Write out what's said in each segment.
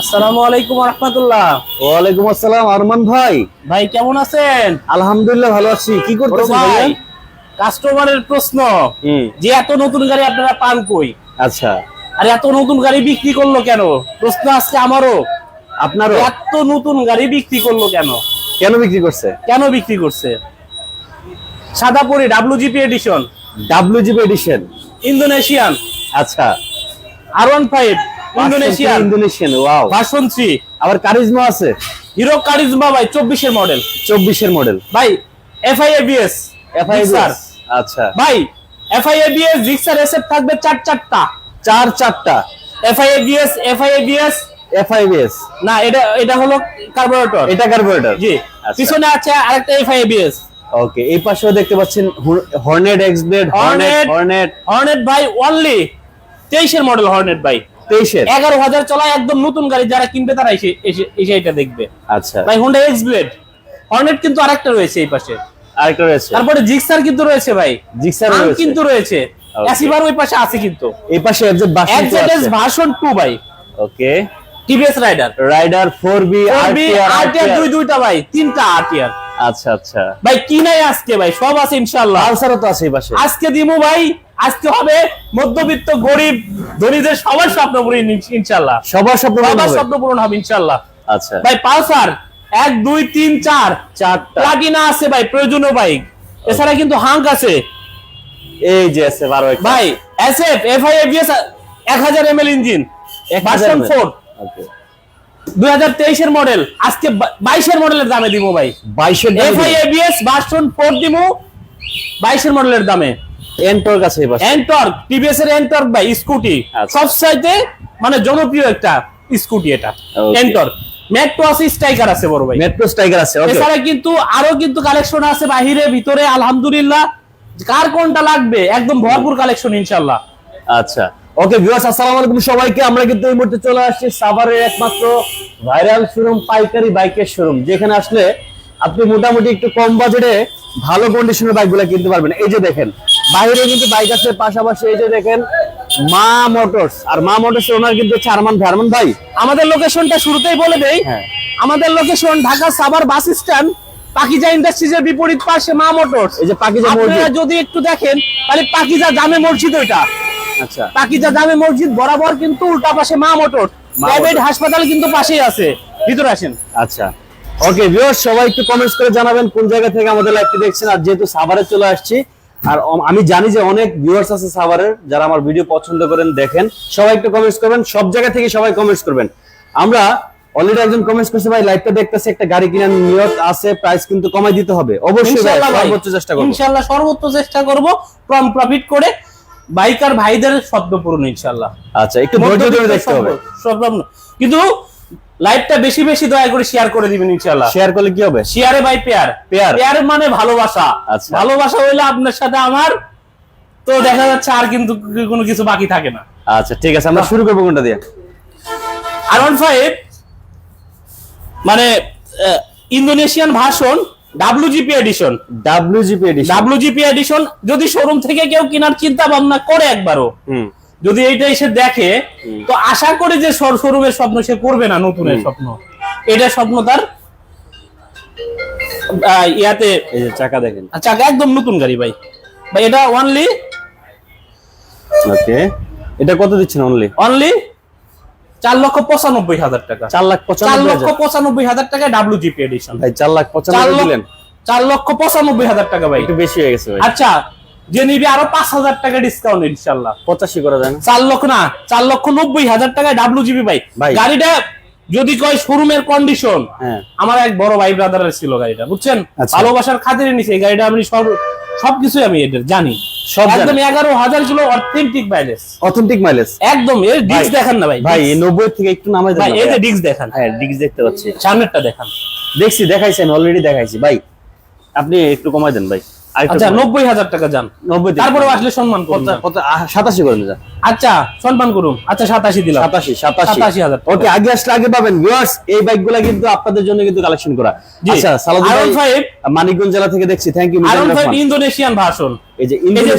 আসসালামু আলাইকুম রহমতুল্লাহ। ওয়ালাইকুম আসসালাম আরমান ভাই। ভাই কেমন আছেন? আলহামদুলিল্লাহ ভালো আছি। কি করতেছেন ভাই কাস্টমারের প্রশ্ন। যে এত নতুন গাড়ি আপনারা পান কই? আচ্ছা। আর এত নতুন গাড়ি বিক্রি করল কেন? প্রশ্ন আজকে আমারও। আপনার এত নতুন গাড়ি বিক্রি করল কেন? কেন বিক্রি করছে? কেন বিক্রি করছে? সাদা সাদাপুরি WGP edition WGP edition Indonesian. আচ্ছা। R one five Indonesian Indonesian wow version three আবার কারিজমা আছে? হিরো কারিজমা ভাই চব্বিশের মডেল চব্বিশের মডেল ভাই এফআই এবিএস এফআইআর আচ্ছা। ভাই এফআই এবিএস জিক্সার এসএফ থাকবে চার চারটা। চার চারটা। FI ABS FI ABS FI ABS না এটা এটা হলো কার্বোরেটর এটা কার্বোরেটর জি। আচ্ছা। পিছনে আছে আরেকটা এফআই এবিএস ওকে এই পাশেও দেখতে পাচ্ছেন Hornet X Blade Hornet. Hornet Hornet ভাই অনলি তেইশের মডেল হর্নেট ভাই। তেইশের? এগারো হাজার চলা একদম নতুন গাড়ি যারা কিনবে তারা এসে এসে- এটা দেখবে। আচ্ছা। ভাই হোন্ডা এক্স ব্লেড হর্নেট কিন্তু আরেকটা রয়েছে এই পাশে। আরেকটা রয়েছে? তারপরে জিক্সার কিন্তু রয়েছে ভাই। জিক্সার কিন্তু রয়েছে। Okay. অ্যাসিভার ওই পাশে আছে কিন্তু। এই পাশে একজন বাসন এক্সএস ভার্সন 2 ভাই। Okay TVS Raider Raider 4B RTR RTR দুই দুইটা ভাই। তিনটা আরটিআর আচ্ছা আচ্ছা। ভাই কি নাই আজকে ভাই? সব আছে ইনশাআল্লাহ। পালসারও তো আছে পাশে। আজকে দিমু ভাই আজকে হবে মধ্যবিত্ত গরিব ধনীদের সবার স্বপ্ন পূরণ ইন- ইনশাআল্লাহ। সবার স্বপ্ন সবার স্বপ্ন পূরণ হবে ইনশাআল্লাহ। আচ্ছা। ভাই পালসার এক দুই তিন চার। চারটা। প্লাটিনা আছে ভাই প্রয়োজনীয় বাইক। এছাড়া কিন্তু হাঙ্ক আছে। এই যে আছে বারো ভাই এসএফ এফআই এবিএস এক হাজার ML engine. Version four okay দুই হাজার তেইশের মডেল আজকে বাইশের মডেলের দামে দিব ভাই। বাইশের এবিএস ভার্সন ফোর দিব বাইশের মডেলের দামে। এন্টর্ক আছে পাশে। টিভিএস এর এন্টর্ক ভাই স্কুটি। আচ্ছা। মানে জনপ্রিয় একটা স্কুটি এটা. এন্টর্ক মেট্রো আছে স্ট্রাইকার আছে বড় ভাই। মেট্রো স্ট্রাইকার আছে এছাড়া কিন্তু আরও কিন্তু কালেকশন আছে বাহিরে ভিতরে আলহামদুলিল্লাহ। কার কোনটা লাগবে? একদম ভরপুর কালেকশন ইনশাল্লাহ আচ্ছা। ওকে ভিউয়ার্স আসসালামু আলাইকুম সবাইকে। আমরা কিন্তু এই মুহূর্তে চলে আসছি সাভারের একমাত্র ভাইরাল শোরুম পাইকারি বাইকের শোরুম যেখানে আসলে আপনি মোটামুটি একটু কম বাজেটে ভালো কন্ডিশনের বাইকগুলো কিনতে পারবেন। এই যে দেখেন বাইরে কিন্তু বাইক আছে পাশাপাশি এই যে দেখেন মা মোটরস। আর মা মোটরস ওনার কিন্তু হচ্ছে আরমান ভাই। ভাই আমাদের লোকেশনটা শুরুতেই বলে দেই হ্যাঁ। আমাদের location Dhaka Savar bus stand Pakiza ইন্ডাস্ট্রিজের বিপরীত পাশে মা মোটরস। এই যে পাকিজা মসজিদ। যদি একটু দেখেন তাহলে পাকিজা জামে মসজিদ ওইটা। আচ্ছা। পাকিজা জামে মসজিদ বরাবর কিন্তু উল্টা পাশে মা মোটর। প্রাইভেট হাসপাতাল কিন্তু পাশেই আছে। ভিতরে আসেন। আচ্ছা। ওকে ভিউয়ার্স সবাই একটু কমেন্টস করে জানাবেন কোন জায়গা থেকে আমাদের লাইভটি দেখছেন। আর যেহেতু সাভারে চলে আসছি আর আমি জানি যে অনেক ভিউয়ার্স আছে সাভারের যারা আমার ভিডিও পছন্দ করেন দেখেন সবাই একটু কমেন্টস করবেন সব জায়গা থেকে সবাই কমেন্টস করবেন। আমরা অলরেডি একজন কমেন্টস করছে ভাই লাইভটা দেখতেছে একটা গাড়ি কেনার নিয়ত আছে প্রাইস কিন্তু কমাই দিতে হবে। অবশ্যই ইনশাআল্লাহ সর্বোচ্চ চেষ্টা করব। ইনশাআল্লাহ সর্বোচ্চ চেষ্টা করব কম প্রফিট করে। বাইকার ভাইদের শব্দ পূরণ ইনশাআল্লাহ। আচ্ছা একটু ধৈর্য ধরে দেখতে হবে। কিন্তু লাইভটা বেশি বেশি দয়া করে শেয়ার করে দিবেন ইনশাআল্লাহ। শেয়ার করলে কি হবে? শেয়ারে ভাই পেয়ার পেয়ার। পেয়ার মানে ভালোবাসা। আচ্ছা। ভালোবাসা হইলে আপনার সাথে আমার তো দেখা যাচ্ছে আর কিন্তু কোনো কিছু বাকি থাকে না। আচ্ছা ঠিক আছে আমরা শুরু করব কোনটা দিয়ে? আর ওয়ান ফাইভ মানে Indonesian version WGP edition WGP edition WGP edition যদি শোরুম থেকে কেউ কেনার চিন্তা ভাবনা করে একবারও যদি এইটা এসে দেখে তো আশা করি যে শোরুমের স্বপ্ন সে করবে না নতুনের স্বপ্ন। এটা স্বপ্ন তার ইয়াতে এই যে চাকা দেখেন। আচ্ছা একদম নতুন গাড়ি ভাই। ভাই এটা অনলি ওকে এটা কত দিচ্ছেন অনলি অনলি চার লক্ষ পঁচানব্বই হাজার টাকা। চার লাখ চার লক্ষ পঁচানব্বই হাজার টাকা ডাব্লিউজিপি এডিশন ভাই চার লাখ পঁচানব্বই চার লক্ষ পঁচানব্বই হাজার টাকা ভাই। একটু বেশি হয়ে গেছে আচ্ছা যে নিবি আরও পাঁচ হাজার টাকা ডিসকাউন্ট ইনশাল্লাহ পঁচাশি করা যায় না। চার লক্ষ না চার লক্ষ নব্বই হাজার টাকায় ডাব্লু জিবি ভাই। ভাই। গাড়িটা যদি কয় শোরুমের কন্ডিশন হ্যাঁ। আমার এক বড় ভাই ব্রাদারের ছিল গাড়িটা বুঝছেন? আচ্ছা। ভালোবাসার খাতিরে নিছে এই গাড়িটা আমি সব সবকিছুই আমি এদের জানি। সব। একদম এগারো হাজার kilo authentic mileage authentic mileage একদম এর ডিস্ক দেখান না ভাই ভাই নব্বই থেকে একটু নামাই দেন ভাই এই যে ডিস্ক দেখান। হ্যাঁ ডিস্ক দেখতে পাচ্ছি। সামনেরটা দেখান। দেখছি দেখাইছেন অলরেডি দেখাইছি। ভাই আপনি একটু কমাই দেন ভাই। আচ্ছা নব্বই হাজার টাকা যান। নব্বই তারপরে আসলে সম্মান করুন সাতাশি করেন আচ্ছা সম্মান করুন। আচ্ছা সাতাশি দিলাম। সাতাশি সাতাশি। হাজার ওকে আগে আসলে আগে পাবেন। ভিউয়ার্স এই বাইকগুলা কিন্তু আপনাদের জন্য কিন্তু কালেকশন করা। আচ্ছা সালাদুল R15 ভাই মানিকগঞ্জ জেলা থেকে দেখছি। Thank you R five Indonesian version এই যে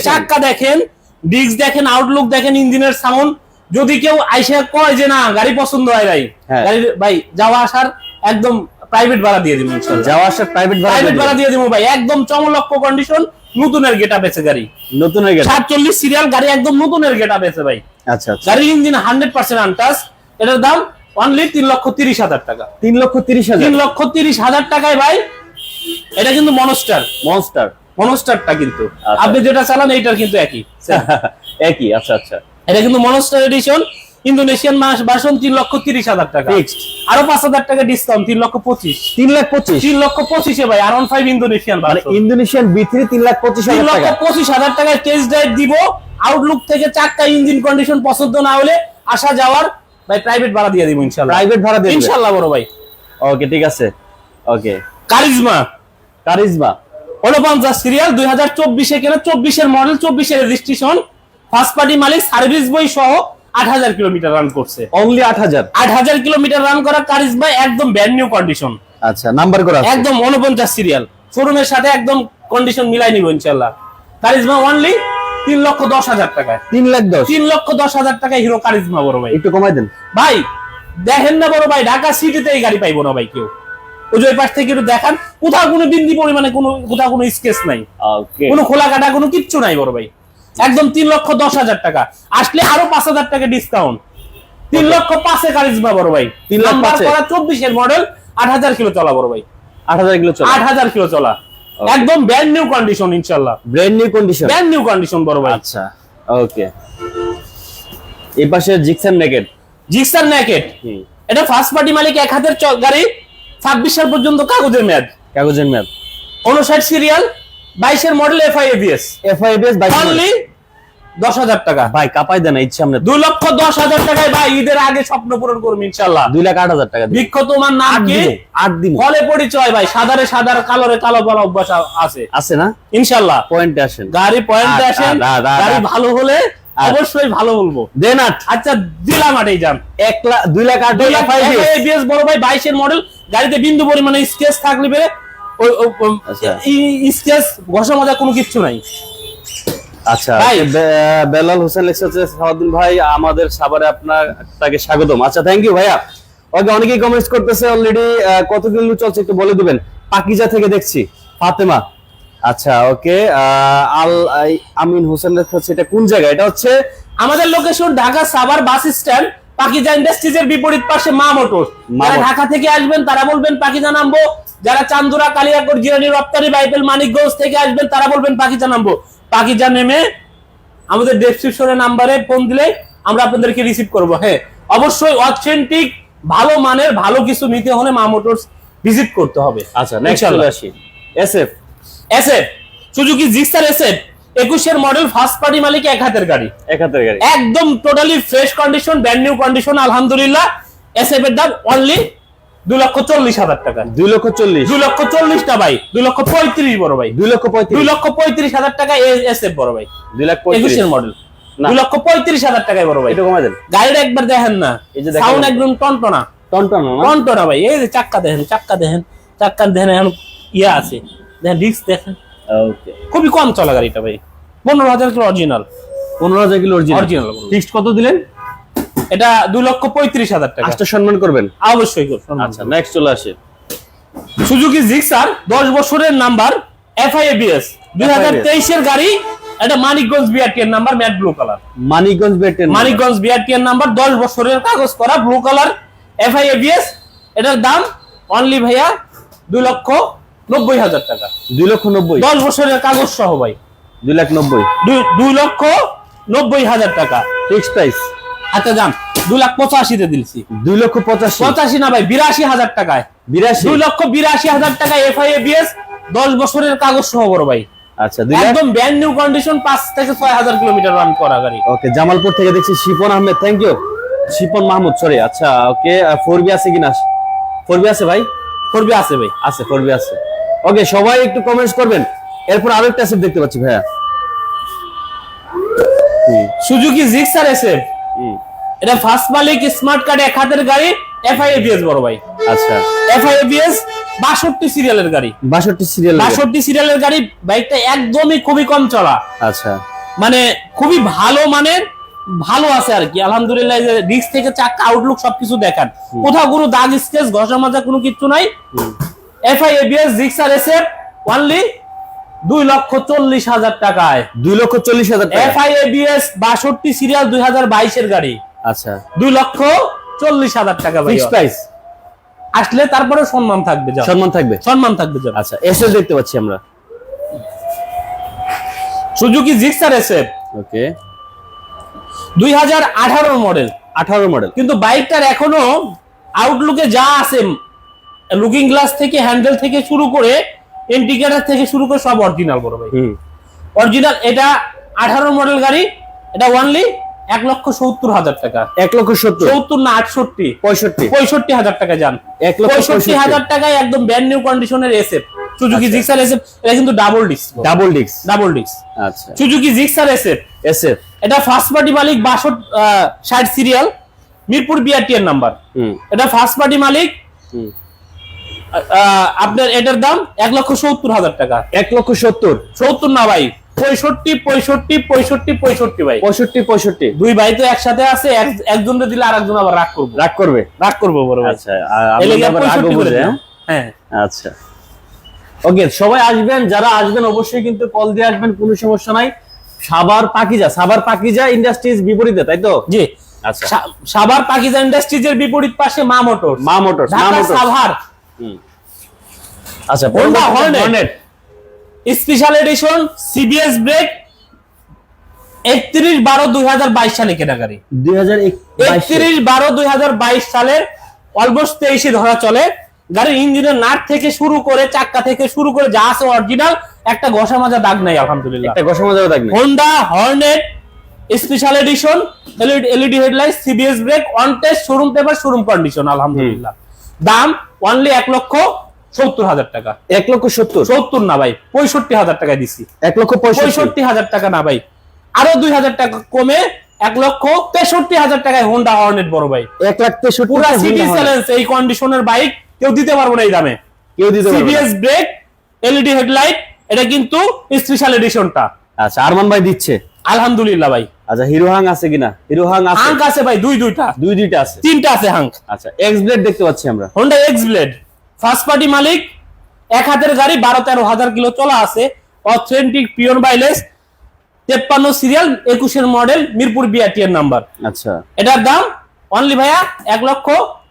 চাক্কা দেখেন ডিস্ক দেখেন আউটলুক দেখেন ইঞ্জিনের সাউন্ড যদি কেউ আইসা কয় যে না গাড়ি পছন্দ হয় ভাই হ্যাঁ। গাড়ি ভাই যাওয়া আসার একদম প্রাইভেট ভাড়া দিয়ে দিব ইনশাআল্লাহ। যাওয়া আসার প্রাইভেট ভাড়া প্রাইভেট ভাড়া দিয়ে দিব ভাই একদম চমলক্ষ কন্ডিশন নতুনের গেটা বেছে গাড়ি। দিবেন। নতুন হয়ে সাতচল্লিশ সিরিয়াল গাড়ি একদম নতুনের গেটা বেছে ভাই। আচ্ছা আচ্ছা। গাড়ির ইঞ্জিন হান্ড্রেড পার্সেন্ট আনটাস এটার দাম অনলি তিন লক্ষ তিরিশ হাজার টাকা। তিন লক্ষ তিরিশ হাজার। তিন লক্ষ তিরিশ হাজার টাকায় ভাই এটা কিন্তু মনস্টার মনস্টার মনস্টারটা কিন্তু। আচ্ছা। আপনি যেটা চালান এইটার কিন্তু একই। একই আচ্ছা আচ্ছা। এটা কিন্তু মনস্টার এডিশন ইন্দোনেশিয়ান মাস ভার্সন তিন লক্ষ তিরিশ হাজার টাকা। আরও পাঁচ হাজার টাকা ডিসকাউন্ট তিন লক্ষ পঁচিশ। তিন লাখ পঁচিশ? তিন লক্ষ পঁচিশে ভাই আর ফাইভ ইন্দোনেশিয়ান মানে ইন্দোনেশিয়ান বি থ্রি তিন লাখ পঁচিশ তিন লক্ষ পঁচিশ হাজার টাকায় টেস্ট ড্রাইভ দিব। আউটলুক থেকে চারটা ইঞ্জিন কন্ডিশন পছন্দ না হলে আসা যাওয়ার ভাই প্রাইভেট ভাড়া দিয়ে দিব ইনশাল্লাহ। প্রাইভেট ভাড়া দিয়ে ইনশাল্লাহ বড় ভাই। ওকে ঠিক আছে। ওকে কারিজমা কারিজমা উনপঞ্চাশ সিরিয়াল দুই হাজার চব্বিশে কেনা চব্বিশের মডেল চব্বিশের রেজিস্ট্রেশন ফার্স্ট পার্টি মালিক সার্ভিস বই সহ আট হাজার কিলোমিটার রান করছে। অনলি আট হাজার? আট হাজার কিলোমিটার রান করা কারিজমা একদম নিউ কন্ডিশন আচ্ছা নাম্বার করা একদম উনপঞ্চাশ সিরিয়াল শোরুমের সাথে একদম কন্ডিশন মিলাই নিব ইনশাল্লাহ কারিজমা অনলি তিন লক্ষ দশ হাজার টাকায়। তিন লাখ দশ? তিন লক্ষ দশ হাজার টাকায় হিরো কারিজমা বড় ভাই। একটু কমাই দেন। ভাই দেখেন না বড় ভাই ঢাকা সিটিতে এই গাড়ি পাইবো না ভাই কেউ। ওই যে ওই পাশ থেকে একটু দেখান কোথাও কোনো বিন্দি পরিমাণে কোনো কোথাও কোনো স্কেচ নাই। কোনো খোলা কাটা কোনো কিচ্ছু নাই বড় ভাই। একদম তিন লক্ষ দশ হাজার টাকা। আসলে আরও পাঁচ হাজার টাকা ডিসকাউন্ট তিন লক্ষ পাঁচে কারিজমা বড় ভাই। তিন পাঁচে? চব্বিশের মডেল আট হাজার কিলো চলা বড় ভাই। আট হাজার কিলো চলে? আট হাজার কিলো চলা। একদম ব্র্যান্ড নিউ কন্ডিশন ইনশাল্লাহ। Brand new condition brand new condition বড় ভাই। আচ্ছা ওকে এই পাশে জিক্সান নেকেট জিক্সার ন্যাকেট এটা ফার্স্ট পার্টি মালিক এক হাতের চ- গাড়ি ছাব্বিশ সাল পর্যন্ত কাগজের মেয়াদ। কাগজের ম্যাপ উনষাট সিরিয়াল বাইশের model F I ABS FI ABS bike only দশ হাজার টাকা। ভাই কাপাই দেন ইচ্ছে সামনে। দুই লক্ষ দশ হাজার টাকায় ভাই ঈদের আগে স্বপ্ন পূরণ করব ইনশাল্লাহ দুই লাখ আট হাজার টাকা। বৃক্ষ তোমার নাম আট কি? আট দিন। ফলে পরিচয় ভাই সাদারে সাদার কালোরে কালো বলা অভ্যাস আছে। আছে না? ইনশাল্লাহ পয়েন্টে আসেন। গাড়ি পয়েন্টে আসেন গাড়ি ভালো হলে অবশ্যই ভালো বলব। দেন আট। আচ্ছা দিলাম আটেই যান। এক লাখ দুই লাখ আট দুই লাখ এবিএস বড় ভাই বাইশের মডেল গাড়িতে বিন্দু পরিমাণে স্কেচ থাকলে আচ্ছা। স্কেচ ঘষা মজা কোনো কিচ্ছু নাই। আচ্ছা বেলাল হোসেন লেখছে হচ্ছে ভাই আমাদের সাভারে আপনার তাকে স্বাগতম। আচ্ছা থ্যাংক ইউ ভাইয়া। ওকে অনেকেই কমেন্টস করতেছে অলরেডি কত কিলো চলছে একটু বলে দিবেন। পাকিজা থেকে দেখছি ফাতেমা। আচ্ছা ওকে আল আমিন হোসেন হচ্ছে এটা কোন জায়গা? এটা হচ্ছে আমাদের location Dhaka Savar bus stand Pakiza ইন্ডাস্ট্রিজের বিপরীত পাশে মা মোটর। যারা ঢাকা থেকে আসবেন তারা বলবেন পাকিজা নামবো। যারা চান্দুরা কালিয়াকড় জিরানি রপ্তানি বাইবেল মানিকগঞ্জ থেকে আসবেন তারা বলবেন পাকিজা নামবো। পাকিজা নেমে আমাদের ডেসক্রিপশনে নাম্বারে ফোন দিলে আমরা আপনাদেরকে রিসিভ করব। হ্যাঁ অবশ্যই অথেন্টিক ভালো মানের ভালো কিছু নিতে হলে মা মোটরস ভিজিট করতে হবে। আচ্ছা নেক্সট চলে আসি। SF SF Suzuki Gixxer SF একুশের মডেল ফার্স্ট পার্টি মালিক এক হাতের গাড়ি। এক হাতের গাড়ি। একদম totally fresh condition brand new condition আলহামদুলিল্লাহ। এসএফ এর দাম অনলি দুই লক্ষ চল্লিশ হাজার টাকা। দুই লক্ষ চল্লিশ। দুই লক্ষ চল্লিশটা ভাই দুই লক্ষ পঁয়ত্রিশ বড় ভাই। দুই লক্ষ দুই লক্ষ পঁয়ত্রিশ হাজার টাকা এসএফ বড় ভাই। দুই লাখ একুশের মডেল দুই লক্ষ পঁয়ত্রিশ হাজার টাকায় বড় ভাই। একটু কমাই দেন। গাড়িটা একবার দেখেন না। এই যে দেখেন। সাউন্ড একদম টনটনা। টনটন টনটনা ভাই। এই যে চাক্কা দেখেন চাক্কা দেখেন চাক্কা দেখেন এখন ইয়ে আছে। দেখেন ডিস্ক দেখেন। ওকে খুবই কম চলা গাড়িটা ভাই। পনেরো হাজার কিলো অরিজিনাল পনেরো হাজার কিলো অরিজিনাল। ফিক্সড কত দিলেন? এটা দুই লক্ষ পঁয়ত্রিশ হাজার টাকা। আজটা সম্মান করবেন। অবশ্যই করুন। আচ্ছা নেক্সট চলে আসে। সুজুকি জিক্সার দশ বছরের নাম্বার এফআইএবিএস দুই হাজার তেইশের গাড়ি এটা Manikganj বিআরটিএর number matte blue colour Manikganj বেটেন Manikganj বিআরটিএর নাম্বার দশ বছরের কাগজ করা ব্লু কালার এফআইএবিএস এটার দাম অনলি ভাইয়া দুই লক্ষ নব্বই হাজার টাকা। দুই লক্ষ নব্বই। দশ বছরের কাগজ সহ ভাই। দুই লাখ নব্বই। দুই- লক্ষ নব্বই হাজার টাকা। Fixed price. আচ্ছা যান দুই লাখ পঁচাশিতে দিলছি। দুই লক্ষ পঁচাশি। পঁচাশি না ভাই বিরাশি হাজার টাকায়। বিরাশি। দুই লক্ষ বিরাশি হাজার টাকা এফআইএবিএস দশ বছরের কাগজ সহ বড় ভাই। আচ্ছা একদম ব্র্যান্ড নিউ কন্ডিশন পাঁচ থেকে ছয় হাজার কিলোমিটার রান করা গাড়ি। ওকে জামালপুর থেকে দেখছি Shipon Ahmed thank you Shipon Mahmud sorry আচ্ছা ওকে ফোর বি আছে কিনা? ফোর বি আছে ভাই? ফোর বি আছে ভাই। আছে ফোর বি আছে। ওকে সবাই একটু কমেন্টস করবেন। এরপর আরও একটা অ্যাসেট দেখতে পাচ্ছি ভাইয়া। সুজুকি জিক্সার এসএফ এটা ফার্স্ট মালিক স্মার্ট কার্ড এক হাতের গাড়ি এফআইএবিএস বড় ভাই। আচ্ছা। এফআইএবিএস বাষট্টি সিরিয়ালের গাড়ি। বাষট্টি সিরিয়াল বাষট্টি সিরিয়ালের গাড়ি বাইকটা একদমই খুবই কম চলা আচ্ছা। মানে খুবই ভালো মানের ভালো আছে আর কি। আলহামদুলিল্লাহ ডিস্ক থেকে চাকা আউটলুক সবকিছু দেখান। কোথাও কোনো দাগ স্কেচ ঘষা মাজা কোনো কিছু নাই। FI ABS Gixxer SF only দুই লক্ষ চল্লিশ হাজার টাকায়। দুই লক্ষ চল্লিশ হাজার এফআই এবিএস বাষট্টি সিরিয়াল দুই হাজার বাইশের গাড়ি। আচ্ছা। দুই লক্ষ চল্লিশ হাজার টাকা ফিক্স প্রাইস আসলে তারপরে সম্মান থাকবে সম্মান থাকবে। সম্মান থাকবে আচ্ছা এসে দেখতে পাচ্ছি আমরা। Suzuki Gixxer SF. ওকে। দুই হাজার আঠারো মডেল। আঠারো মডেল। কিন্তু বাইকটার এখনও আউটলুকে যা আছে লুকিং গ্লাস থেকে হ্যান্ডেল থেকে শুরু করে ইন্ডিকেটার থেকে শুরু করে সব অরিজিনাল বড় ভাই। অরিজিনাল এটা আঠারো মডেল গাড়ি এটা ওনলি এক লক্ষ সত্তর হাজার টাকা। এক লক্ষ সত্তর? সত্তর না আটষট্টি। পঁয়ষট্টি। পঁয়ষট্টি হাজার টাকা যান। এক পঁয়ষট্টি। হাজার টাকায় একদম ব্র্যান্ড নিউ কন্ডিশনের এসএফ সুজুকি জিক্সার এসএফ এটা কিন্তু ডাবল ডিস্ক ডাবল ডিক্স ডাবল ডিস্ক আচ্ছা। সুজুকি জিক্সার এসএফ এসএফ এটা ফার্স্ট পার্টি মালিক বাষট্টি ষাট সিরিয়াল মিরপুর বিআরটি এর নাম্বার হুম। এটা ফার্স্ট পার্টি মালিক। আপনার এটার দাম এক লক্ষ সত্তর হাজার টাকা। এক লক্ষ সত্তর। সত্তর না ভাই পঁয়ষট্টি পঁয়ষট্টি পঁয়ষট্টি পঁয়ষট্টি ভাই। পঁয়ষট্টি পঁয়ষট্টি। দুই ভাই তো একসাথে আছে এক- একজনকে দিলে আর একজন আবার রাগ করব। রাগ করবে? রাগ করব বড় আচ্ছা আর এই আপনাদের লেগে আবার রাগও 65 করে বোঝে, দিলাম। হ্যাঁ? হ্যাঁ। আচ্ছা। ওকে সবাই আসবেন যারা আসবেন অবশ্যই কিন্তু কল দিয়ে আসবেন কোনো সমস্যা নাই। সাবার পাকিজা সাবার পাকিজা ইন্ডাস্ট্রিজ বিপরীতে তাই তো? জি। আচ্ছা। সা- সাভার পাকিজা ইন্ডাস্ট্রিজের বিপরীত পাশে মা মোটর মা মোটরস মা ঢাকা মোটরস। সাভার। আচ্ছা পরবর্তীতে Hornet। Special edition CBS brake একত্রিশ বারো দুই হাজার বাইশ সালে কেনা গাড়ি একত্রিশ বারো দুই হাজার বাইশ সালের অলমোস্ট তেইশে ধরা চলে। গাড়ির ইঞ্জিনের নাট থেকে শুরু করে চাক্কা থেকে শুরু করে যা আছে অরিজিনাল একটা ঘষা মাজা দাগ নাই আলহামদুলিল্লাহ। একটা ঘষা মজা থাকবে Honda Hornet special edition LED headlight CBS brake on test showroom paper showroom condition আলহামদুলিল্লাহ। দাম অনলি এক লক্ষ সত্তর হাজার টাকা। এক লক্ষ সত্তর? সত্তর না ভাই পঁয়ষট্টি হাজার টাকায় দিছি। এক লক্ষ পঁয়ষট্টি। হাজার টাকা না ভাই আরও দুই হাজার টাকা কমে এক লক্ষ তেষট্টি হাজার টাকায় হোন্ডা হর্নেট বড় ভাই। এক লাখ তেষট্টি পুরা সিটি। চ্যালেঞ্জ এই কন্ডিশনের বাইক কেউ দিতে পারব না এই দামে। কেউ দিতে। সিবিএস ব্রেক এলইডি হেডলাইট এটা কিন্তু স্পেশাল এডিশনটা আচ্ছা আরমান ভাই দিচ্ছে। আলহামদুলিল্লাহ ভাই। আচ্ছা হিরো হাং আছে কিনা? হিরো হাং আছে। হাঙ্ক আছে ভাই দুই দুইটা। দুই দুইটা আছে। তিনটা আছে হাঙ্ক আচ্ছা এক্স ব্লেড দেখতে পাচ্ছি আমরা। Honda X Blade first party মালিক এক হাতের গাড়ি বারো তেরো হাজার কিলো চলা আছে। অথেন্টিক পিওর বাইলেস তেপ্পান্ন সিরিয়াল একুশের মডেল মিরপুর বিআরটিএর নাম্বার আচ্ছা। এটার দাম অনলি ভাইয়া এক লক্ষ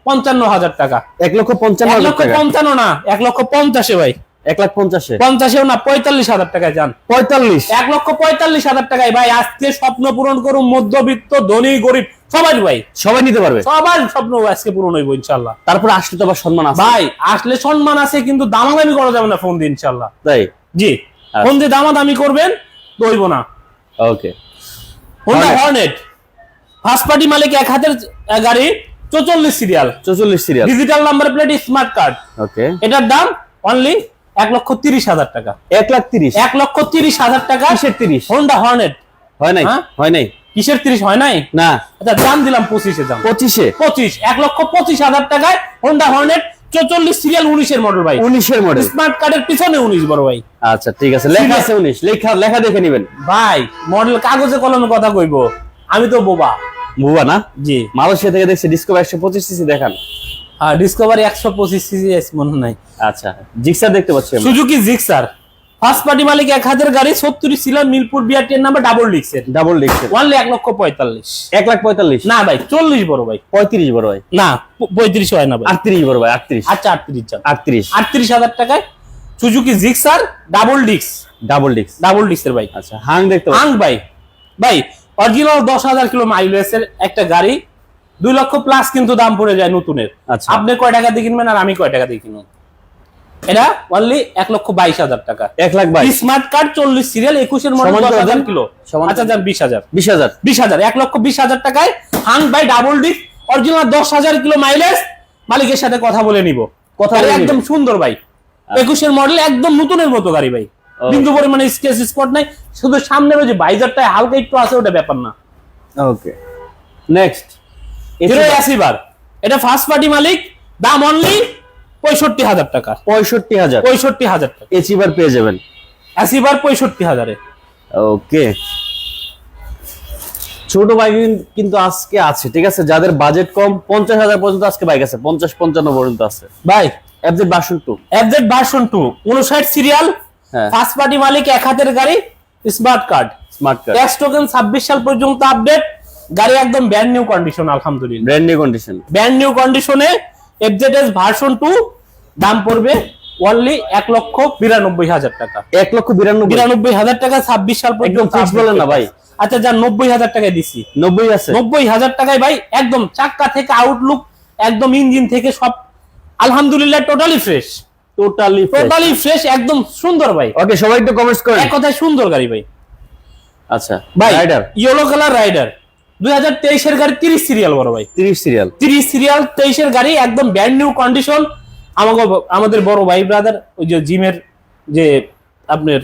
পঞ্চান্ন হাজার টাকা। এক লক্ষ পঞ্চান্ন এক লক্ষ পঞ্চান্ন না এক লক্ষ পঞ্চাশে ভাই। এক লাখ পঞ্চাশে। পঞ্চাশেও না পঁয়তাল্লিশ হাজার টাকায় যান। পঁয়তাল্লিশ। এক লক্ষ পঁয়তাল্লিশ হাজার টাকায় ভাই আজকে স্বপ্ন পূরণ করুন মধ্যবিত্ত ধনী গরিব সবাই ভাই। সবাই নিতে পারবে? সবার স্বপ্ন আজকে পূরণ হইব ইনশাল্লাহ তারপরে আসলে তো আবার সম্মান আছে। ভাই আসলে সম্মান আছে কিন্তু দামাদামি করা যাবে না ফোন দিয়ে ইনশাল্লাহ তাই? জি। আচ্ছা। ফোন দিয়ে দামাদামি করবেন তো হইব না। Okay. Honda Hornet first party মালিক এক হাতের গাড়ি চৌচল্লিশ সিরিয়াল চৌচল্লিশ serial digital number plate smart card okay. এটার দাম অনলি এক লক্ষ তিরিশ হাজার টাকা। এক লাখ তিরিশ। এক লক্ষ তিরিশ হাজার টাকা কিসের তিরিশ? হোন্ডা হর্নেট হয় নাই হ্যাঁ? হয় নাই। কিসের তিরিশ হয় নাই? না। আচ্ছা দাম দিলাম পঁচিশে দাম। পঁচিশে? পঁচিশ এক লক্ষ পঁচিশ হাজার টাকায় হোন্ডা হর্নেট চৌচল্লিশ সিরিয়াল উনিশের মডেল ভাই। উনিশের মডেল স্মার্ট কার্ডের পিছনে উনিশ বড় ভাই। আচ্ছা ঠিক আছে। লেখা আছে উনিশ। লেখা লেখা দেখে নিবেন। ভাই মডেল কাগজে কলমে কথা কইব। আমি তো বোবা। বুবা না? জি। মালয়েশিয়া থেকে দেখছি ডিসকভার একশো পঁচিশ সিসি দেখান। আর ডিসকভারি একশো পঁচিশ সিসি মনে নাই। আচ্ছা জিক্সার দেখতে পাচ্ছি। সুজুকি জিক্সার ফার্স্ট পার্টি মালিক এক হাজার গাড়ি সত্তর ছিল মিরপুর বিআরটির নাম্বার ডাবল ডিক্সের ডাবল ডিক্সের ওয়ানলি এক লক্ষ পঁয়তাল্লিশ। এক লাখ পঁয়তাল্লিশ। না ভাই চল্লিশ বড় ভাই। পঁয়ত্রিশ বড় ভাই। না পঁয়ত্রিশ হয় না ভাই। আটত্রিশ বড় ভাই আটত্রিশ। আচ্ছা আটত্রিশ আটত্রিশ। আটত্রিশ হাজার টাকায় সুজুকি জিক্সার ডাবল ডিক্স ডাবল ডিক্স ডাবল ডিক্সের ভাই। আচ্ছা হাং দেখতে আং ভাই। ভাই অরিজিনাল দশ হাজার কিলো মাইলেজের একটা গাড়ি দুই লক্ষ প্লাস কিন্তু দাম পড়ে যায় নতুনের। আচ্ছা। আপনি কয় টাকা দিয়ে কিনবেন আর আমি কয় টাকা দিয়ে কিনবো? এটা অনলি এক লক্ষ বাইশ হাজার টাকা। এক লাখ বাইশ। স্মার্ট কার্ড চল্লিশ সিরিয়াল একুশের মডেল দশ হাজার কিলো। আচ্ছা যান বিশ হাজার। বিশ হাজার। বিশ হাজার এক লক্ষ বিশ হাজার টাকায় Hang by double disc original দশ হাজার কিলো মাইলেজ মালিকের সাথে কথা বলে নিব। কথা একদম সুন্দর ভাই। একুশের মডেল একদম নতুনের মতো গাড়ি ভাই। বিন্দু পরিমাণে স্কেচ স্পট নাই। শুধু সামনের ওই যে বাইজারটায় হালকা একটু আছে ওটা ব্যাপার না। ওকে নেক্সট হিরো অ্যাসিভার এটা ফার্স্ট পার্টি মালিক দাম অনলি পঁয়ষট্টি হাজার টাকা। পঁয়ষট্টি হাজার। পঁয়ষট্টি হাজার টাকা। এচিবার পেয়ে যাবেন। অ্যাসিভার পঁয়ষট্টি হাজারে। ওকে ছোট বাইক কিন্তু আজকে আছে ঠিক আছে? যাদের বাজেট কম পঞ্চাশ হাজার পর্যন্ত আজকে বাইক আছে। পঞ্চাশ পঞ্চান্ন পর্যন্ত আছে। ভাই FZ version two FZ version two উনষাট সিরিয়াল হ্যাঁ। ফার্স্ট পার্টি মালিক এক হাতের গাড়ি smart card smart car tax token ছাব্বিশ সাল পর্যন্ত আপডেট গাড়ি একদম ব্র্যান্ড নিউ কন্ডিশন আলহামদুলিল্লাহ। Brand new condition brand new কন্ডিশনে এফজেডএস ভার্সন টু দাম পড়বে অনলি এক লক্ষ বিরানব্বই হাজার টাকা। এক লক্ষ বিরানব্বই। হাজার টাকা ছাব্বিশ সাল পর্যন্ত বলেন না ভাই। আচ্ছা যান নব্বই হাজার টাকায় দিছি। নব্বই আছে। নব্বই হাজার টাকায় ভাই একদম চাক্কা থেকে আউটলুক একদম ইঞ্জিন থেকে সব আলহামদুলিল্লাহ totally fresh totally totally fresh একদম সুন্দর ভাই। ওকে সবাই একটু কমেন্টস করেন। এক কথায় সুন্দর গাড়ি ভাই। আচ্ছা ভাই রাইডার ইয়েলো কালার রাইডার দুই হাজার তেইশের গাড়ি তিরিশ সিরিয়াল বড় ভাই। 30 সিরিয়াল তিরিশ সিরিয়াল তেইশের গাড়ি একদম ব্র্যান্ড নিউ কন্ডিশন আমাকে আমাদের বড় ভাই ব্রাদার ওই যে জিমের যে আপনার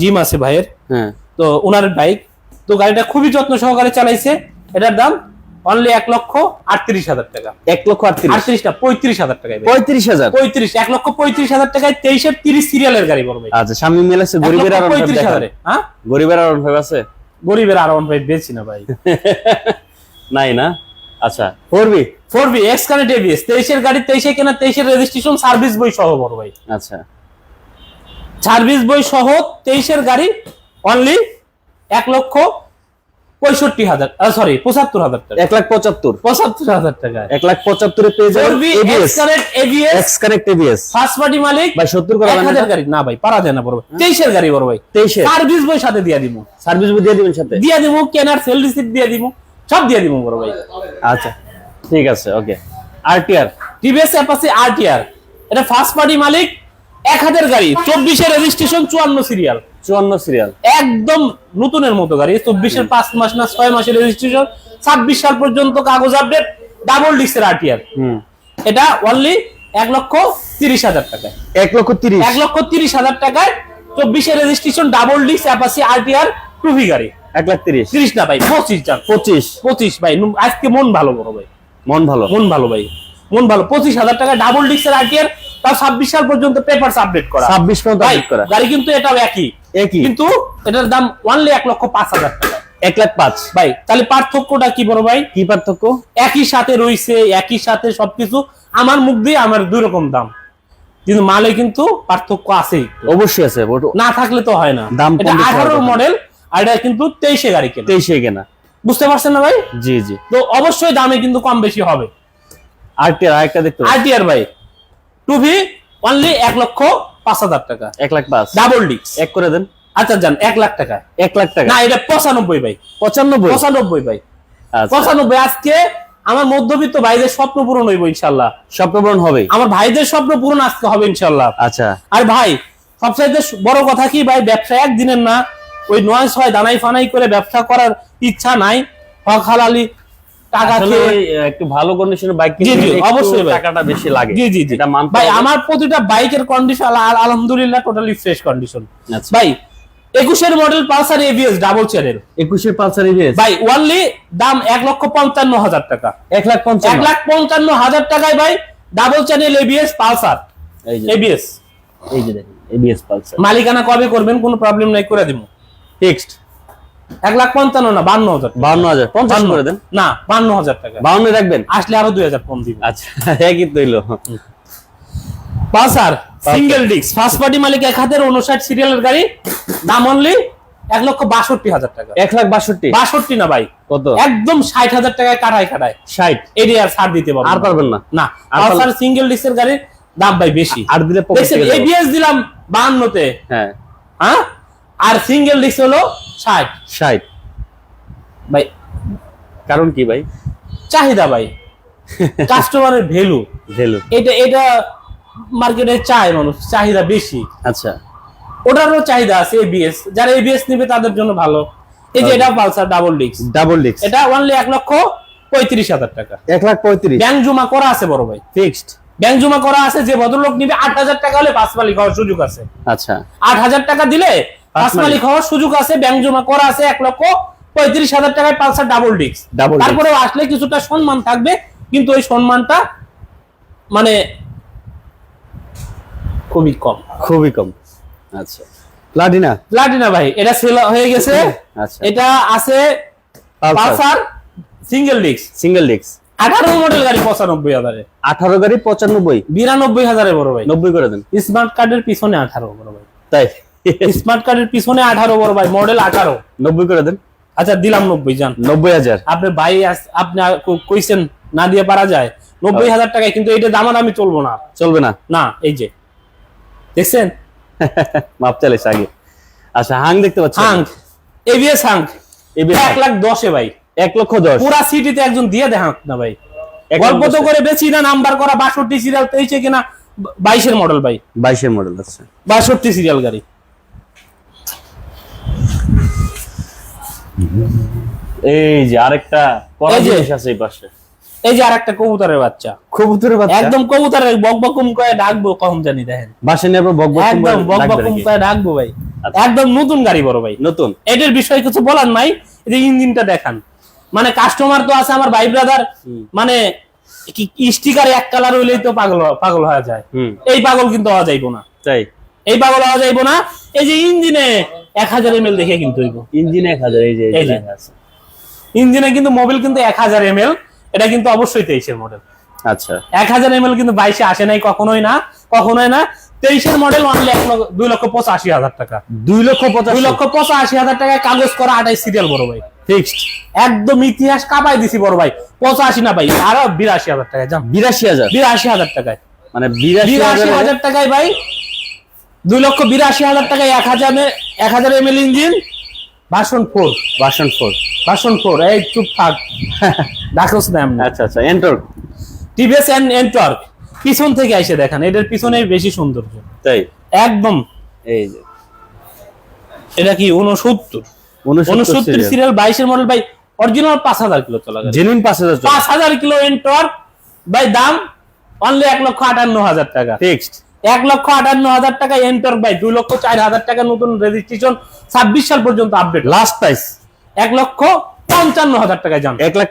জিম আছে ভাইয়ের। হ্যাঁ। তো ওনার বাইক তো গাড়িটা খুবই যত্ন সহকারে চালাইছে। এটার দাম অনলি এক লক্ষ আটত্রিশ হাজার টাকা। এক লক্ষ আটত্রিশ। আটত্রিশটা পঁয়ত্রিশ হাজার টাকায়। পঁয়ত্রিশ হাজার। পঁয়ত্রিশ এক লক্ষ পঁয়ত্রিশ হাজার টাকায় তেইশের তিরিশ সিরিয়ালের গাড়ি বড় ভাই। আচ্ছা সামনে মিল আছে গরিবের আর পঁয়ত্রিশ হাজারে হ্যাঁ? গরিবের আর আছে? গরিবের আর ওয়ান ফাইভ বেশি না ভাই। নাই না? আচ্ছা। Four B four B X connect ABS তেইশের গাড়ি তেইশে কেনা তেইশের রেজিস্ট্রেশন সার্ভিস বই সহ বড় ভাই। আচ্ছা। সার্ভিস বই সহ তেইশের গাড়ি অনলি এক লক্ষ পঁয়ষট্টি হাজার সরি পঁচাত্তর হাজার টাকা। এক লাখ পঁচাত্তর। পঁচাত্তর হাজার টাকা। এক লাখ পঁচাত্তরে পেয়ে যাবেন ফার্স্ট পার্টি মালিক ভাই সত্তর করে এক হাজার গাড়ি। না ভাই পারা যায় না বড় ভাই। তেইশের গাড়ি বড় ভাই। তেইশে সার্ভিস বই সাথে দিয়া দিব সার্ভিস দিয়ে দিবেন সাথে? দিয়া দিব কেনার সেল রিসিপ্ট দিয়ে দিব সব দিয়ে দিব বড় ভাই। আচ্ছা ঠিক আছে okay. RTR TVS Apache RTR এটা ফার্স্ট পার্টি মালিক এক হাজার গাড়ি। চব্বিশের রেজিস্ট্রেশন চুয়ান্ন সিরিয়াল চুয়ান্ন সিরিয়াল একদম নতুনের মতো গাড়ি চব্বিশের পাঁচ মাস না ছয় মাসের রেজিস্ট্রেশন ছাব্বিশ সাল পর্যন্ত কাগজ আপডেট ডাবল ডিস্কের আরটিআর হুম। এটা অনলি এক লক্ষ তিরিশ হাজার টাকায়। এক লক্ষ তিরিশ। এক লক্ষ তিরিশ হাজার টাকায় চব্বিশের registration double disc Apache RTR two V গাড়ি। এক লাখ তিরিশ। তিরিশ না ভাই পঁচিশ যান। পঁচিশ। পঁচিশ ভাই আজকে মন ভালো বড় ভাই। মন ভালো। মন ভালো ভাই। মন ভালো। পঁচিশ হাজার টাকা ডাবল ডিস্কের আরটিআর তাও ছাব্বিশ সাল পর্যন্ত পেপার আপডেট করা। ছাব্বিশ পর্যন্ত ভাই আপডেট করা। গাড়ি কিন্তু এটাও একই। একই। কিন্তু এটার দাম অনলি এক লক্ষ পাঁচ হাজার টাকা। এক লাখ পাঁচ। ভাই তাহলে পার্থক্যটা কি বড় ভাই? কি পার্থক্য? একই সাথে রইছে একই সাথে সবকিছু। আমার মুখ দিয়ে আমার দুই রকম দাম। কিন্তু মালে কিন্তু পার্থক্য আছেই। অবশ্যই আছে না থাকলে তো হয় না। দাম এটা আঠারো মডেল আর এটা কিন্তু তেইশে গাড়ি কেনা। তেইশে কেনা। বুঝতে পারছেন না ভাই? জি জি। তো অবশ্যই দামে কিন্তু কম বেশি হবে। আরটিআর আরেকটা দেখতে। আরটিআর ভাই টু ভি অনলি এক লক্ষ পাঁচ হাজার টাকা। এক লাখ পাঁচ। ডাবল ডিক্স এক করে দেন। আচ্ছা যান এক লাখ টাকা। এক লাখ টাকা। না এটা পঁচানব্বই ভাই। পঁচানব্বই? পঁচানব্বই ভাই। আচ্ছা। পঁচানব্বই আজকে আমার মধ্যবিত্ত ভাইদের স্বপ্ন পূরণ হইব ইনশাল্লাহ স্বপ্নপূরণ হবে? আমার ভাইদের স্বপ্ন পূরণ আজকে হবে ইনশাল্লাহ আচ্ছা। আর ভাই সবচাইতে বড় কথা কি ভাই ব্যবসা একদিনের না ওই নয় ছয় দানাই ফানাই করে ব্যবসা করার ইচ্ছা নাই। হক হালালি টাকা আসলে খেয়ে ওই, আহ, একটু ভালো কন্ডিশনের বাইক জি, জি, অবশ্যই টাকাটা বেশি লাগে। জি জি জি। এটা মানতে ভাই আমার প্রতিটা বাইকের কন্ডিশন আলহামদুলিল্লাহ টোটালি ফ্রেশ কন্ডিশন। ভাই একুশের মডেল পালসার এবিএস ডাবল চেয়ারের একুশের পালসার এবিএস ভাই দাম এক লক্ষ পঞ্চান্ন হাজার টাকা। এক লাখ এক লাখ পঞ্চান্ন হাজার টাকায় ভাই ডাবল চ্যানেল এবিএস পালসার। এই যে। এবিএস এই যে দেখেন এবিএস পালসার। মালিকানা কবে করবেন কোনো প্রবলেম নাই করে দিব। ফিক্সড এক লাখ পঞ্চান্ন না বান্ন হাজার টাকা। বাউন্ন হাজার পঞ্চাশ বান্ন। করে দেন? না বান্ন হাজার টাকা। বাউন্ন রাখবেন? আসলে আরও দুই হাজার কম দিব। আচ্ছা একই তৈল Pulsar single disc first party মালিক এক হাতের উনষাট সিরিয়ালের গাড়ি দাম অনলি এক লক্ষ বাষট্টি হাজার টাকা। এক লাখ বাষট্টি। বাষট্টি না ভাই কত? একদম ষাট হাজার টাকায় কাটায় কাটায়। ষাট? এটি আর ছাড় দিতে পারব আর পারবেন না? না আর পালসার সিঙ্গেল ডিস্কের গাড়ির দাম ভাই বেশি। আর দিলে। এবিএস দিলাম বাহান্নতে হ্যাঁ। হ্যাঁ? আর সিঙ্গেল ডিস্ক হলো ষাট। ষাট। ভাই। কারণ কি ভাই? চাহিদা ভাই। কাস্টমারের ভ্যালু ভ্যালু এটা এটা মার্কেটে চায় মানুষ চাহিদা বেশি। আচ্ছা। ওটারও চাহিদা আছে এবিএস যারা এবিএস নেবে তাদের জন্য ভালো। এই যে এটা পালসার ডাবল ডিস্ক ডাবল এটা অনলি এক লক্ষ পঁয়ত্রিশ হাজার টাকা। এক লাখ পঁয়ত্রিশ। ব্যাংক জমা করা আছে বড় ভাই। ফিক্সড ব্যাংক জমা করা আছে যে ভদ্রলোক নিবে আট হাজার টাকা হলে পাঁচ মালিক হওয়ার সুযোগ আছে। আচ্ছা। আট হাজার টাকা দিলে পাঁচ মালিক। হওয়ার সুযোগ আছে ব্যাংক জমা করা আছে এক লক্ষ পঁয়ত্রিশ হাজার টাকায় পালসার ডাবল ডিস্ক। তারপরেও আসলে কিছুটা সম্মান থাকবে কিন্তু ওই সম্মানটা মানে খুবই কম। খুবই কম। আচ্ছা। প্লাটিনা? প্লাটিনা ভাই এটা সেল হয়ে গেছে। আচ্ছা। এটা আছে Pulsar. Single disc single disc আঠারো মডেল গাড়ি পঁচানব্বই হাজারে। আঠারো গাড়ি পঁচানব্বই? বিরানব্বই হাজারে বড় ভাই। নব্বই করে দেন। স্মার্ট কার্ডের পিছনে আঠারো বড় ভাই। তাই? স্মার্ট কার্ডের পিছনে আঠারো বড় ভাই মডেল আঠারো। নব্বই করে দেন। আচ্ছা দিলাম নব্বই জান। নব্বই হাজার। আপনি ভাই আপনি কইছেন না দিয়ে পারা যায়। নব্বই হাজার টাকায় কিন্তু এইটা দামান আমি চলবো না। চলবে না? না এই যে। দেখছেন? মাপ চালিস আগে। আচ্ছা হাং দেখতে পাচ্ছি হাঙ্ক এবিএস ABS এক লাখ দশে ভাই। এক লক্ষ দশ। পুরা সিটিতে একজন দিয়ে দেখাক না ভাই। গল্প তো করে বেশি না নাম্বার করা বাষট্টি সিরিয়াল তেইশে কিনা বাইশের মডেল ভাই। বাইশের মডেল আছে বাষট্টি সিরিয়াল গাড়ি। এই যে আরেকটা যে। জিনিস আছে এই পাশে। এই যে আর একটা কবুতরের বাচ্চা। কবুতরের বাচ্চা? একদম কবুতরের বক বকুম কয়ে ডাকবো কম জানি দেখেন। বাসে বক একদম বক বকুম কয়ে ডাকবো ভাই। আচ্ছা। একদম নতুন গাড়ি বড় ভাই। নতুন? এটার বিষয়ে কিছু বলার নাই এই যে ইঞ্জিনটা দেখান। মানে কাস্টমার তো আছে আমার ভাই ব্রাদার মানে স্টিকার এক কালার হইলেই তো পাগল পাগল হয়ে যায়। এই পাগল কিন্তু হওয়া যাইবো না। তাই? এই পাগল হওয়া যাইবো না। এই যে ইঞ্জিনে এক হাজার এম দেখে কিন্তু ইঞ্জিন এক হাজার এই যে। ইঞ্জিনে কিন্তু মোবিল কিন্তু এক হাজার এম এটা কিন্তু অবশ্যই তেইশের মডেল আচ্ছা। এক হাজার এম কিন্তু বাইশে আসে নাই কখনোই না কখনোই না। তেইশের মডেল অনলি দুই লক্ষ পঁচাশি হাজার টাকা। দুই লক্ষ দুই লক্ষ পঁচাশি হাজার টাকায় কাগজ করা আঠাইশ সিরিয়াল বড় ভাই। ফিক্সড একদম ইতিহাস কাপাই দিছি বড় ভাই। পঁচাশি না ভাই আরও বিরাশি হাজার টাকায় জান। বিরাশি হাজার। বিরাশি হাজার টাকায়। মানে বিরাশি হাজার হাজার টাকায় ভাই দুই লক্ষ বিরাশি হাজার টাকা এক হাজার এক হাজার M L engine version four version four version four এই চুপ থাক। ডাকস না আচ্ছা আচ্ছা এন্টর টিভিএস এন্ড এন্টর্ক পিছন থেকে এসে দেখেন এটার পিছনে বেশি সৌন্দর্য। তাই? একদম। এই যে। এটা কি উনসত্তর উনসত্তর সিরিয়াল বাইশের মডেল ভাই অরিজিনাল পাঁচ হাজার কিলো চলা জেনুইন পাঁচ হাজার পাঁচ হাজার কিলো এন্টর্ক ভাই দাম অনলি এক লক্ষ আটান্ন হাজার টাকা। ফিক্সড এক লক্ষ আটান্ন হাজার টাকা এন্টর্ক ভাই। দুই লক্ষ চার হাজার টাকা নতুন রেজিস্ট্রেশন ছাব্বিশ সাল পর্যন্ত আপডেট লাস্ট প্রাইস এক লক্ষ পঞ্চান্ন হাজার টাকায় জান এক লাখ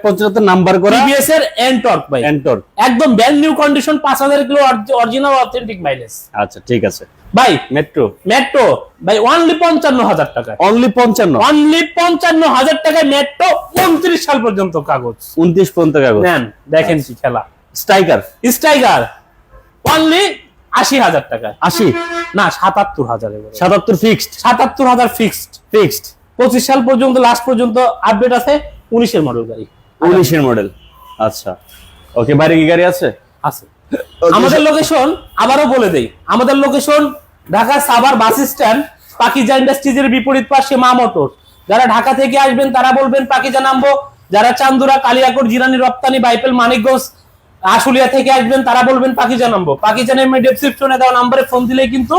নাম্বার করা। টিভিএস এর এন্টর্ক ভাই। এন্টর একদম ব্র্যান্ড নিউ কন্ডিশন পাঁচ হাজার কিলো অরিজিনাল অথেন্টিক মাইলেজ আচ্ছা ঠিক আছে। ভাই মেট্রো মেট্রো ভাই অনলি পঞ্চান্ন হাজার টাকা অনলি পঞ্চান্ন। অনলি পঞ্চান্ন হাজার টাকায় মেট্রো উনত্রিশ সাল পর্যন্ত কাগজ। উনত্রিশ পর্যন্ত কাগজ। নেন দেখেন কি খেলা। স্ট্রাইকার স্ট্রাইকার অনলি আশি হাজার টাকায় আশি? না সাতাত্তর হাজার সাতাত্তর ফিক্সড সাতাত্তর হাজার ফিক্সড ফিক্সড পঁচিশ সাল পর্যন্ত লাস্ট পর্যন্ত আপডেট আছে উনিশের মডেল গাড়ি। উনিশের মডেল আচ্ছা। ওকে বাইরে কি গাড়ি আছে? আছে। আমাদের লোকেশন আবারও বলে দেই আমাদের location Dhaka Savar bus stand Pakiza ইন্ডাস্ট্রিজের বিপরীত পাশে মা মোটর যারা ঢাকা থেকে আসবেন তারা বলবেন পাকিজা নামবো। যারা চান্দুরা কালিয়াকোট জিরানি রপ্তানি বাইপেল মানিকগঞ্জ আশুলিয়া থেকে আসবেন তারা বলবেন পাকিজা নামবো পাকিজা নেমে ডেসক্রিপশনে দেওয়া নাম্বারে ফোন দিলেই কিন্তু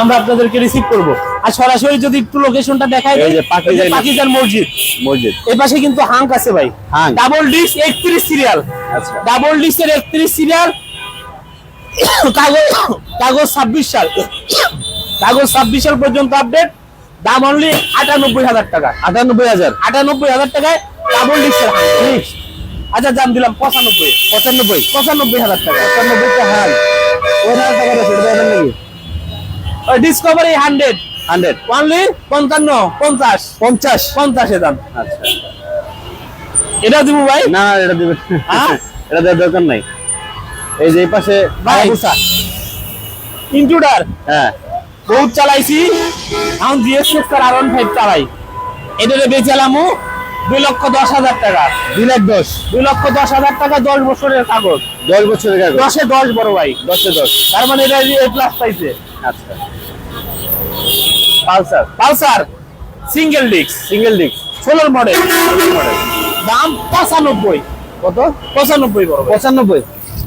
আমরা আপনাদেরকে রিসিভ করব। আর সরাসরি যদি একটু লোকেশনটা দেখাই এই যে এই মসজিদ। মসজিদ। এই পাশে কিন্তু হাঙ্ক আছে ভাই। হাঙ্ক। ডাবল ডিস একত্রিশ সিরিয়াল আচ্ছা। ডাবল ডিসের একত্রিশ সিরিয়াল কাগজ কাগজ ছাব্বিশ সাল। কাগজ ছাব্বিশ সাল পর্যন্ত আপডেট দাম অনলি আটানব্বই হাজার টাকা। আটানব্বই হাজার। আটানব্বই হাজার টাকায় ডাবল ডিসের আচ্ছা দাম দিলাম পঁচানব্বই। পঁচানব্বই? পঁচানব্বই হাজার টাকা। পঁচানব্বই হাল। ওই হাজার টাকা সেটা দেবেন নাকি? ডিসকভারি হান্ড্রেড হান্ড্রেড অনলি পঞ্চান্ন পঞ্চাশ। পঞ্চাশ? পঞ্চাশে দাম। আচ্ছা। এটা দিব ভাই? না এটা দিবেন হ্যাঁ? এটা দেওয়ার দরকার নাই। এই যে পাশে ভাই। হায়াবুসা। ইন্ট্রুডার হ্যাঁ। বহুত চালাইছি। এখন জিএসএস তার আর ফাইভ চালাই। এটারে বেচালামু দুই লক্ষ দশ হাজার টাকা। দুই লাখ দশ। দুই লক্ষ দশ হাজার টাকা দশ বছরের কাগজ। দশ বছরের কাগজ। দশে দশ বড় ভাই। দশে দশ। তার মানে এটা এ প্লাস পাইছে। আচ্ছা। পালসার। পালসার। সিঙ্গেল সিঙ্গেল ষোলোর মডেল। দাম পঁচানব্বই। কত? পঁচানব্বই বড় পঁচানব্বই।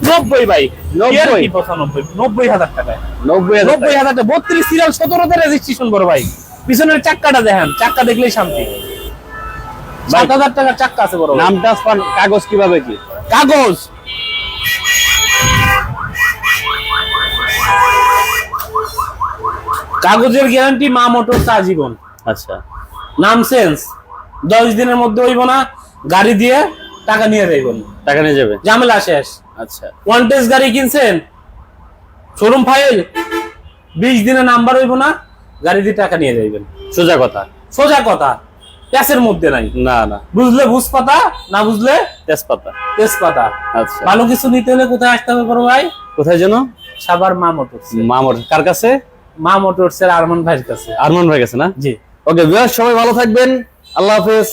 নব্বই ভাই। নব্বই। পঁচানব্বই? নব্বই হাজার টাকায়। নব্বই নব্বই হাজার টাকা। বত্রিশ সিরিয়াল সতেরোতে রেজিস্ট্রেশন বড় ভাই। পিছনের চাক্কাটা দেখেন। চাক্কা দেখলেই শান্তি। সাত হাজার টাকার চাক্কা আছে বড় ভাই। নাম ট্রান্সফার কাগজ কীভাবে কি? কাগজ। কাগজের গ্যারান্টি মা মোটরস আজীবন আচ্ছা। নাম চেঞ্জ দশ দিনের মধ্যে হইব না গাড়ি দিয়ে টাকা নিয়ে যাইবেন টাকা নিয়ে যাবে? ঝামেলা শেষ। আচ্ছা। ওয়ান টেস্ট গাড়ি কিনছেন? Showroom file? বিশ দিনে নাম্বার হইব না গাড়ি দিয়ে টাকা নিয়ে যাইবেন। সোজা কথা। সোজা কথা। প্যাসের মধ্যে নাই। না না। বুঝলে ভুজ পাতা না বুঝলে তেজপাতা। তেজপাতা? আচ্ছা। ভালো কিছু নিতে হলে কোথায় আসতে হবে বড় ভাই? কোথায় যেন? সাবার মা মোটর মা মোটর কার কাছে? মা মোটরস এর আরমান ভাইয়ের কাছে। আরমান ভাই কাছে না? জি। ওকে ভাই সবাই ভালো থাকবেন। আল্লাহ হাফেজ।